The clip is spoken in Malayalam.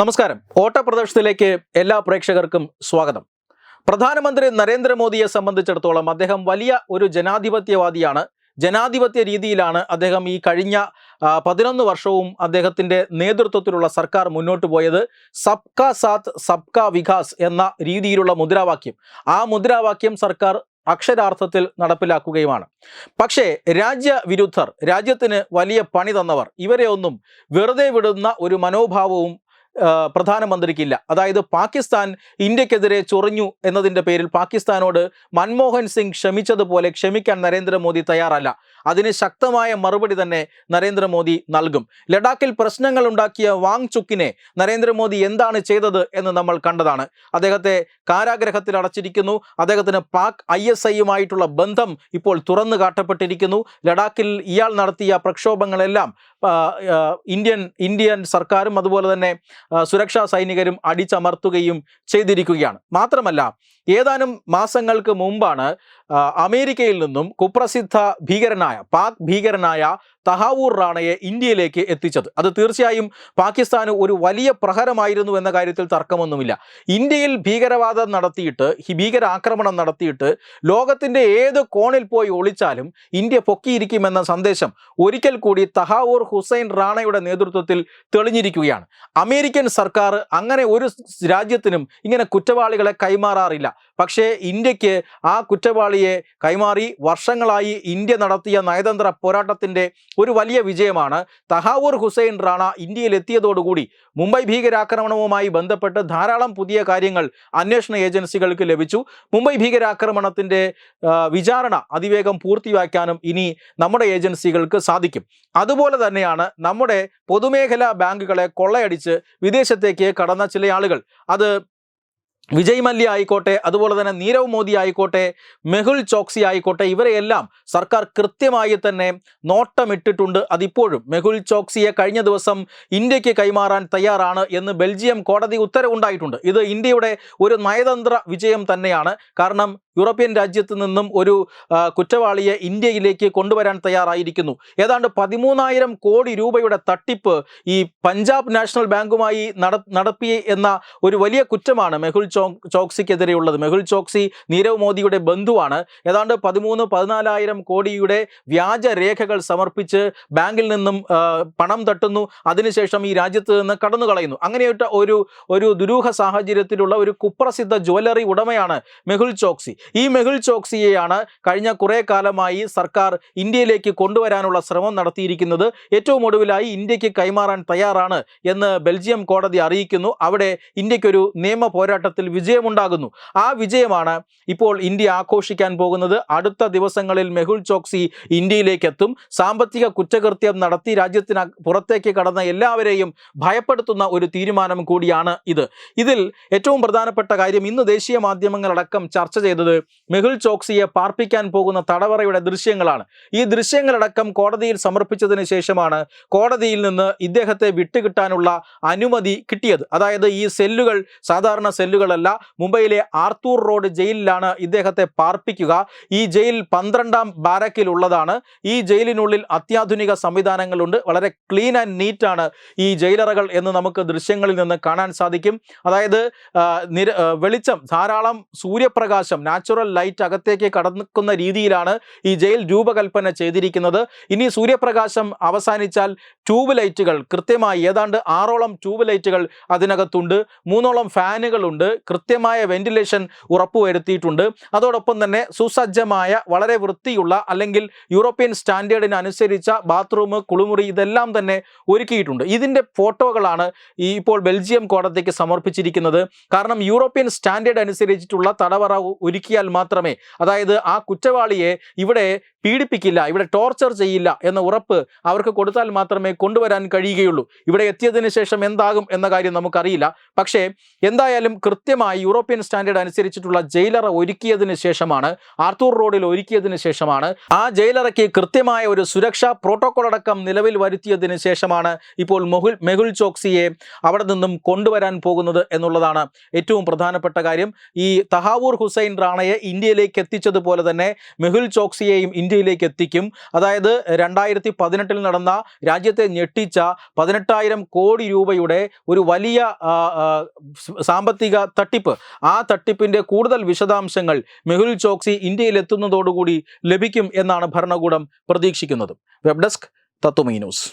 നമസ്കാരം. ഓട്ടപ്രദർശനത്തിലേക്ക് എല്ലാ പ്രേക്ഷകർക്കും സ്വാഗതം. പ്രധാനമന്ത്രി നരേന്ദ്രമോദിയെ സംബന്ധിച്ചിടത്തോളം അദ്ദേഹം വലിയ ഒരു ജനാധിപത്യവാദിയാണ്. ജനാധിപത്യ രീതിയിലാണ് അദ്ദേഹം ഈ കഴിഞ്ഞ പതിനൊന്ന് വർഷവും അദ്ദേഹത്തിന്റെ നേതൃത്വത്തിലുള്ള സർക്കാർ മുന്നോട്ട് പോയത്. സബ്കാ സാത്ത് സബ്കാ വികാസ് എന്ന രീതിയിലുള്ള മുദ്രാവാക്യം. ആ മുദ്രാവാക്യം സർക്കാർ അക്ഷരാർത്ഥത്തിൽ നടപ്പിലാക്കുകയുമാണ്. പക്ഷേ രാജ്യവിരുദ്ധർ രാജ്യത്തിന് വലിയ പണി തന്നവർ ഇവരെ ഒന്നും വെറുതെ വിടുന്ന ഒരു മനോഭാവവും പ്രധാനമന്ത്രിക്കില്ല. അതായത് പാകിസ്ഥാൻ ഇന്ത്യക്കെതിരെ ചൊറിഞ്ഞു എന്നതിന്റെ പേരിൽ പാകിസ്ഥാനോട് മൻമോഹൻ സിംഗ് ക്ഷമിച്ചതുപോലെ ക്ഷമിക്കാൻ നരേന്ദ്രമോദി തയ്യാറല്ല. അതിന് ശക്തമായ മറുപടി തന്നെ നരേന്ദ്രമോദി നൽകും. ലഡാക്കിൽ പ്രശ്നങ്ങൾ ഉണ്ടാക്കിയ വാങ് ചുക്കിനെ നരേന്ദ്രമോദി എന്താണ് ചെയ്തത് എന്ന് നമ്മൾ കണ്ടതാണ്. അദ്ദേഹത്തെ കാരാഗ്രഹത്തിൽ അടച്ചിരിക്കുന്നു. അദ്ദേഹത്തിന് പാക് ഐ എസ് ഐയുമായിട്ടുള്ള ബന്ധം ഇപ്പോൾ തുറന്നു കാട്ടപ്പെട്ടിരിക്കുന്നു. ലഡാക്കിൽ ഇയാൾ നടത്തിയ പ്രക്ഷോഭങ്ങളെല്ലാം ഇന്ത്യൻ ഇന്ത്യൻ സർക്കാരും അതുപോലെ തന്നെ സുരക്ഷാ സൈനികരും അടിച്ചമർത്തുകയും ചെയ്തിരിക്കുകയാണ്. മാത്രമല്ല ഏതാനും മാസങ്ങൾക്ക് മുമ്പാണ് അമേരിക്കയിൽ നിന്നും കുപ്രസിദ്ധ ഭീകരനായ പാക് ഭീകരനായ തഹാവൂർ റാണയെ ഇന്ത്യയിലേക്ക് എത്തിച്ചത്. അത് തീർച്ചയായും പാകിസ്ഥാന് ഒരു വലിയ പ്രഹരമായിരുന്നു എന്ന കാര്യത്തിൽ തർക്കമൊന്നുമില്ല. ഇന്ത്യയിൽ ഭീകരവാദം നടത്തിയിട്ട് ഭീകരാക്രമണം നടത്തിയിട്ട് ലോകത്തിന്റെ ഏത് കോണിൽ പോയി ഒളിച്ചാലും ഇന്ത്യ പൊക്കിയിരിക്കുമെന്ന സന്ദേശം ഒരിക്കൽ കൂടി തഹാവൂർ ഹുസൈൻ റാണയുടെ നേതൃത്വത്തിൽ തെളിഞ്ഞിരിക്കുകയാണ്. അമേരിക്കൻ സർക്കാർ അങ്ങനെ ഒരു രാജ്യത്തിനും ഇങ്ങനെ കുറ്റവാളികളെ കൈമാറാറില്ല. പക്ഷേ ഇന്ത്യയ്ക്ക് ആ കുറ്റവാളിയെ കൈമാറി വർഷങ്ങളായി ഇന്ത്യ നടത്തിയ നയതന്ത്ര പോരാട്ടത്തിന്റെ ഒരു വലിയ വിജയമാണ്. തഹാവൂർ ഹുസൈൻ റാണ ഇന്ത്യയിൽ എത്തിയതോടുകൂടി മുംബൈ ഭീകരാക്രമണവുമായി ബന്ധപ്പെട്ട് ധാരാളം പുതിയ കാര്യങ്ങൾ അന്വേഷണ ഏജൻസികൾക്ക് ലഭിച്ചു. മുംബൈ ഭീകരാക്രമണത്തിന്റെ വിചാരണ അതിവേഗം പൂർത്തിയാക്കാനും ഇനി നമ്മുടെ ഏജൻസികൾക്ക് സാധിക്കും. അതുപോലെ തന്നെയാണ് നമ്മുടെ പൊതുമേഖലാ ബാങ്കുകളെ കൊള്ളയടിച്ച് വിദേശത്തേക്ക് കടന്ന ചില ആളുകൾ. അത് വിജയ് മല്യ ആയിക്കോട്ടെ അതുപോലെ തന്നെ നീരവ് മോദി ആയിക്കോട്ടെ മെഹുൽ ചോക്സി ആയിക്കോട്ടെ ഇവരെയെല്ലാം സർക്കാർ കൃത്യമായി തന്നെ നോട്ടമിട്ടിട്ടുണ്ട്. അതിപ്പോഴും മെഹുൽ ചോക്സിയെ കഴിഞ്ഞ ദിവസം ഇന്ത്യയ്ക്ക് കൈമാറാൻ തയ്യാറാണ് എന്ന് ബെൽജിയം കോടതി ഉത്തരവുണ്ടായിട്ടുണ്ട് ഇത് ഇന്ത്യയുടെ ഒരു നയതന്ത്ര വിജയം തന്നെയാണ്. കാരണം യൂറോപ്യൻ രാജ്യത്ത് നിന്നും ഒരു കുറ്റവാളിയെ ഇന്ത്യയിലേക്ക് കൊണ്ടുവരാൻ തയ്യാറായിരിക്കുന്നു. ഏതാണ്ട് പതിമൂന്നായിരം കോടി രൂപയുടെ തട്ടിപ്പ് ഈ പഞ്ചാബ് നാഷണൽ ബാങ്കുമായി നട എന്ന ഒരു വലിയ കുറ്റമാണ് മെഹുൽ ചോ ചോക്സിക്കെതിരെയുള്ളത്. മെഹുൽ ചോക്സി നീരവ് മോദിയുടെ ബന്ധുവാണ്. ഏതാണ്ട് പതിമൂന്ന് പതിനാലായിരം കോടിയുടെ വ്യാജ രേഖകൾ സമർപ്പിച്ച് ബാങ്കിൽ നിന്നും പണം തട്ടുന്നു. അതിനുശേഷം ഈ രാജ്യത്ത് നിന്ന് കടന്നു കളയുന്നു അങ്ങനെയൊരു ഒരു ഒരു ദുരൂഹ സാഹചര്യത്തിലുള്ള ഒരു കുപ്രസിദ്ധ ജ്വല്ലറി ഉടമയാണ് മെഹുൽ ചോക്സി. ഈ മെഹുൽ ചോക്സിയെയാണ് കഴിഞ്ഞ കുറേ കാലമായി സർക്കാർ ഇന്ത്യയിലേക്ക് കൊണ്ടുവരാനുള്ള ശ്രമം നടത്തിയിരിക്കുന്നത്. ഏറ്റവും ഒടുവിലായി ഇന്ത്യയ്ക്ക് കൈമാറാൻ തയ്യാറാണ് എന്ന് ബെൽജിയം കോടതി അറിയിക്കുന്നു. അവിടെ ഇന്ത്യക്കൊരു നിയമ പോരാട്ടത്തിൽ വിജയമുണ്ടാകുന്നു. ആ വിജയമാണ് ഇപ്പോൾ ഇന്ത്യ ആഘോഷിക്കാൻ പോകുന്നത്. അടുത്ത ദിവസങ്ങളിൽ മെഹുൽ ചോക്സി ഇന്ത്യയിലേക്ക് എത്തും സാമ്പത്തിക കുറ്റകൃത്യം നടത്തി രാജ്യത്തിന് പുറത്തേക്ക് കടന്ന എല്ലാവരെയും ഭയപ്പെടുത്തുന്ന ഒരു തീരുമാനം കൂടിയാണ് ഇത്. ഇതിൽ ഏറ്റവും പ്രധാനപ്പെട്ട കാര്യം ഇന്ന് ദേശീയ മാധ്യമങ്ങളടക്കം ചർച്ച ചെയ്തത് മെഹുൽ ചോക്സിയെ പാർപ്പിക്കാൻ പോകുന്ന തടവറയുടെ ദൃശ്യങ്ങളാണ്. ഈ ദൃശ്യങ്ങളടക്കം കോടതിയിൽ സമർപ്പിച്ചതിന് ശേഷമാണ് കോടതിയിൽ നിന്ന് ഇദ്ദേഹത്തെ വിട്ടുകിട്ടാനുള്ള അനുമതി കിട്ടിയത്. അതായത് ഈ സെല്ലുകൾ സാധാരണ സെല്ലുകളല്ല മുംബൈയിലെ ആർത്തൂർ റോഡ് ജയിലിലാണ് ഇദ്ദേഹത്തെ പാർപ്പിക്കുക. ഈ ജയിൽ പന്ത്രണ്ടാം ബാരക്കിലുള്ളതാണ് ഈ ജയിലിനുള്ളിൽ അത്യാധുനിക സംവിധാനങ്ങളുണ്ട്. വളരെ ക്ലീൻ ആൻഡ് നീറ്റാണ് ഈ ജയിലറകൾ എന്ന് നമുക്ക് ദൃശ്യങ്ങളിൽ നിന്ന് കാണാൻ സാധിക്കും. അതായത് നിര വെളിച്ചം ധാരാളം സൂര്യപ്രകാശം നാച്ചുറൽ ലൈറ്റ് അകത്തേക്ക് കടക്കുന്ന രീതിയിലാണ് ഈ ജയിൽ രൂപകൽപ്പന ചെയ്തിരിക്കുന്നത്. ഇനി സൂര്യപ്രകാശം അവസാനിച്ചാൽ ട്യൂബ് ലൈറ്റുകൾ കൃത്യമായി ഏതാണ്ട് ആറോളം ട്യൂബ് ലൈറ്റുകൾ അതിനകത്തുണ്ട്. മൂന്നോളം ഫാനുകളുണ്ട്. കൃത്യമായ വെന്റിലേഷൻ ഉറപ്പുവരുത്തിയിട്ടുണ്ട്. അതോടൊപ്പം തന്നെ സുസജ്ജമായ വളരെ വൃത്തിയുള്ള അല്ലെങ്കിൽ യൂറോപ്യൻ സ്റ്റാൻഡേർഡിന് അനുസരിച്ച ബാത്റൂം കുളിമുറി ഇതെല്ലാം തന്നെ ഒരുക്കിയിട്ടുണ്ട്. ഇതിന്റെ ഫോട്ടോകളാണ് ഈ ഇപ്പോൾ ബെൽജിയം കോടതിക്ക് സമർപ്പിച്ചിരിക്കുന്നത്. കാരണം യൂറോപ്യൻ സ്റ്റാൻഡേർഡ് അനുസരിച്ചിട്ടുള്ള തടവറ ഒരുക്കിയാൽ മാത്രമേ അതായത് ആ കുറ്റവാളിയെ ഇവിടെ പീഡിപ്പിക്കില്ല ഇവിടെ ടോർച്ചർ ചെയ്യില്ല എന്ന ഉറപ്പ് അവർക്ക് കൊടുത്താൽ മാത്രമേ കൊണ്ടുവരാൻ കഴിയുകയുള്ളൂ. ഇവിടെ എത്തിയതിനു ശേഷം എന്താകും എന്ന കാര്യം നമുക്കറിയില്ല. പക്ഷേ എന്തായാലും കൃത്യമായി യൂറോപ്യൻ സ്റ്റാൻഡേർഡ് അനുസരിച്ചിട്ടുള്ള ജയിലറ ഒരുക്കിയതിന് ശേഷമാണ് ആർത്തൂർ റോഡിൽ ഒരുക്കിയതിന് ശേഷമാണ് ആ ജയിലറയ്ക്ക് കൃത്യമായ ഒരു സുരക്ഷാ പ്രോട്ടോകോൾ അടക്കം നിലവിൽ വരുത്തിയതിന് ശേഷമാണ് ഇപ്പോൾ മെഹുൽ മെഹുൽ ചോക്സിയെ അവിടെ നിന്നും കൊണ്ടുവരാൻ പോകുന്നത് എന്നുള്ളതാണ് ഏറ്റവും പ്രധാനപ്പെട്ട കാര്യം. ഈ തഹാവൂർ ഹുസൈൻ റാണയെ ഇന്ത്യയിലേക്ക് എത്തിച്ചതുപോലെ തന്നെ മെഹുൽ ചോക്സിയെയും ഇന്ത്യയിലേക്ക് എത്തിക്കും. അതായത് രണ്ടായിരത്തി പതിനെട്ടിൽ നടന്ന രാജ്യത്തെ ഞെട്ടിച്ച പതിനെട്ടായിരം കോടി രൂപയുടെ ഒരു വലിയ സാമ്പത്തിക തട്ടിപ്പ്. ആ തട്ടിപ്പിന്റെ കൂടുതൽ വിശദാംശങ്ങൾ മെഹുൽ ചോക്സി ഇന്ത്യയിൽ എത്തുന്നതോടുകൂടി ലഭിക്കും എന്നാണ് ഭരണകൂടം പ്രതീക്ഷിക്കുന്നത്. Web desk Tatwamayi news.